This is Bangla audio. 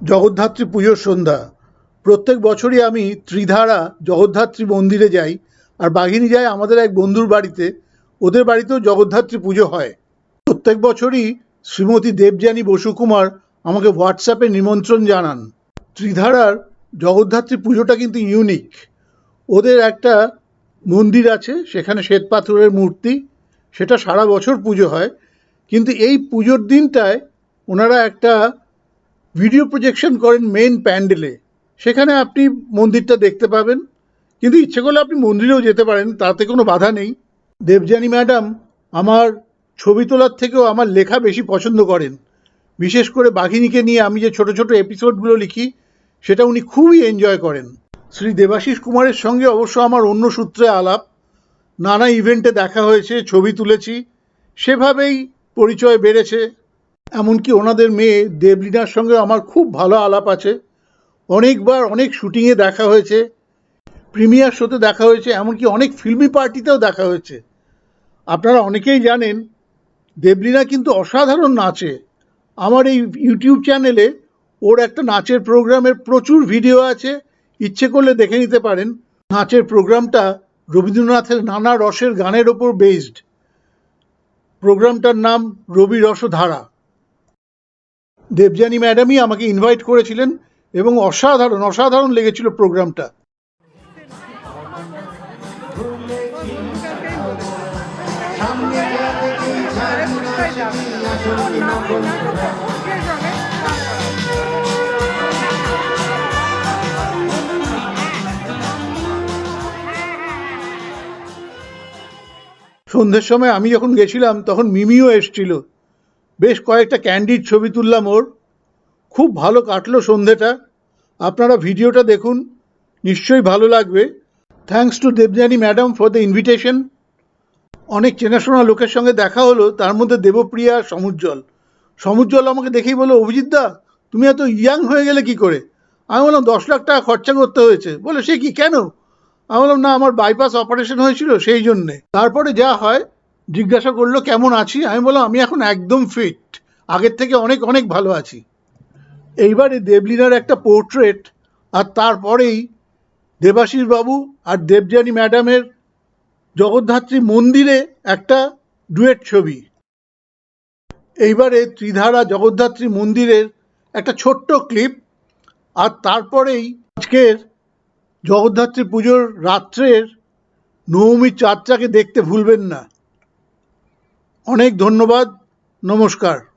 জগদ্ধাত্রী পুজোর সন্ধ্যা। প্রত্যেক বছরই আমি ত্রিধারা জগদ্ধাত্রী মন্দিরে যাই আর বাঘিনী যায় আমাদের এক বন্ধুর বাড়িতে। ওদের বাড়িতেও জগদ্ধাত্রী পুজো হয়। প্রত্যেক বছরই শ্রীমতী দেবযানী বসুকুমার আমাকে হোয়াটসঅ্যাপে নিমন্ত্রণ জানান। ত্রিধারার জগদ্ধাত্রী পুজোটা কিন্তু ইউনিক ওদের একটা মন্দির আছে, সেখানে শ্বেত পাথরের মূর্তি, সেটা সারা বছর পুজো হয়। কিন্তু এই পুজোর দিনটায় ওনারা একটা ভিডিও প্রজেকশন করেন মেন প্যান্ডেলে সেখানে আপনি মন্দিরটা দেখতে পাবেন। কিন্তু ইচ্ছে করলে আপনি মন্দিরেও যেতে পারেন, তাতে কোনো বাধা নেই। দেবযানী ম্যাডাম আমার ছবি তোলার থেকেও আমার লেখা বেশি পছন্দ করেন। বিশেষ করে বাঘিনীকে নিয়ে আমি যে ছোট ছোট এপিসোডগুলো লিখি, সেটা উনি খুবই এনজয় করেন। শ্রী দেবাশিস কুমারের সঙ্গে অবশ্য আমার অন্য সূত্রে আলাপ। নানা ইভেন্টে দেখা হয়েছে, ছবি তুলেছি। সেভাবেই পরিচয় বেড়েছে। এমনকি ওনাদের মেয়ে দেবলীনার সঙ্গে আমার খুব ভালো আলাপ আছে। অনেকবার অনেক শুটিংয়ে দেখা হয়েছে, প্রিমিয়ার শোতে দেখা হয়েছে, এমনকি অনেক ফিল্মি পার্টিতেও দেখা হয়েছে। আপনারা অনেকেই জানেন, দেবলীনা কিন্তু অসাধারণ নাচে। আমার এই ইউটিউব চ্যানেলে ওর একটা নাচের প্রোগ্রামের প্রচুর ভিডিও আছে, ইচ্ছে করলে দেখে নিতে পারেন। নাচের প্রোগ্রামটা রবীন্দ্রনাথের নানা রসের গানের ওপর বেসড প্রোগ্রামটার নাম রবি রসধারা। দেবযানী ম্যাডামই আমাকে ইনভাইট করেছিলেন এবং অসাধারণ অসাধারণ লেগেছিল প্রোগ্রামটা। সন্ধ্যের সময় আমি যখন গেছিলাম, তখন মিমিও এসছিল। বেশ কয়েকটা ক্যান্ডিড ছবি তুললাম ওর। খুব ভালো কাটলো সন্ধেটা। আপনারা ভিডিওটা দেখুন, নিশ্চয়ই ভালো লাগবে। Thanks to Debjani madam for the invitation অনেক চেনাশোনা লোকের সঙ্গে দেখা হলো, তার মধ্যে দেবপ্রিয়া, সমুজ্জ্বল। সমুজ্জ্বল আমাকে দেখেই বলো অভিজিৎ দা, তুমি এত ইয়াং হয়ে গেলে কি করে? আমি বললাম, দশ লাখ টাকা খরচা করতে হয়েছে। বলে সে কি, কেন? আমি বললাম, না, আমার বাইপাস অপারেশন হয়েছিল সেই জন্যে। তারপরে যা হয় জিজ্ঞাসা করল, কেমন আছি? আমি বললাম, আমি এখন একদম ফিট আগের থেকে অনেক অনেক ভালো আছি। এইবারে দেবলীনার একটা পোর্ট্রেট আর তারপরেই দেবাশিস বাবু আর দেবযানী ম্যাডামের জগদ্ধাত্রী মন্দিরে একটা ডুয়েট ছবি। এইবারে ত্রিধারা জগদ্ধাত্রী মন্দিরের একটা ছোট্ট ক্লিপ আর তারপরেই আজকের জগদ্ধাত্রী পুজোর রাত্রের নবমী যাত্রাকে দেখতে ভুলবেন না। অনেক ধন্যবাদ নমস্কার।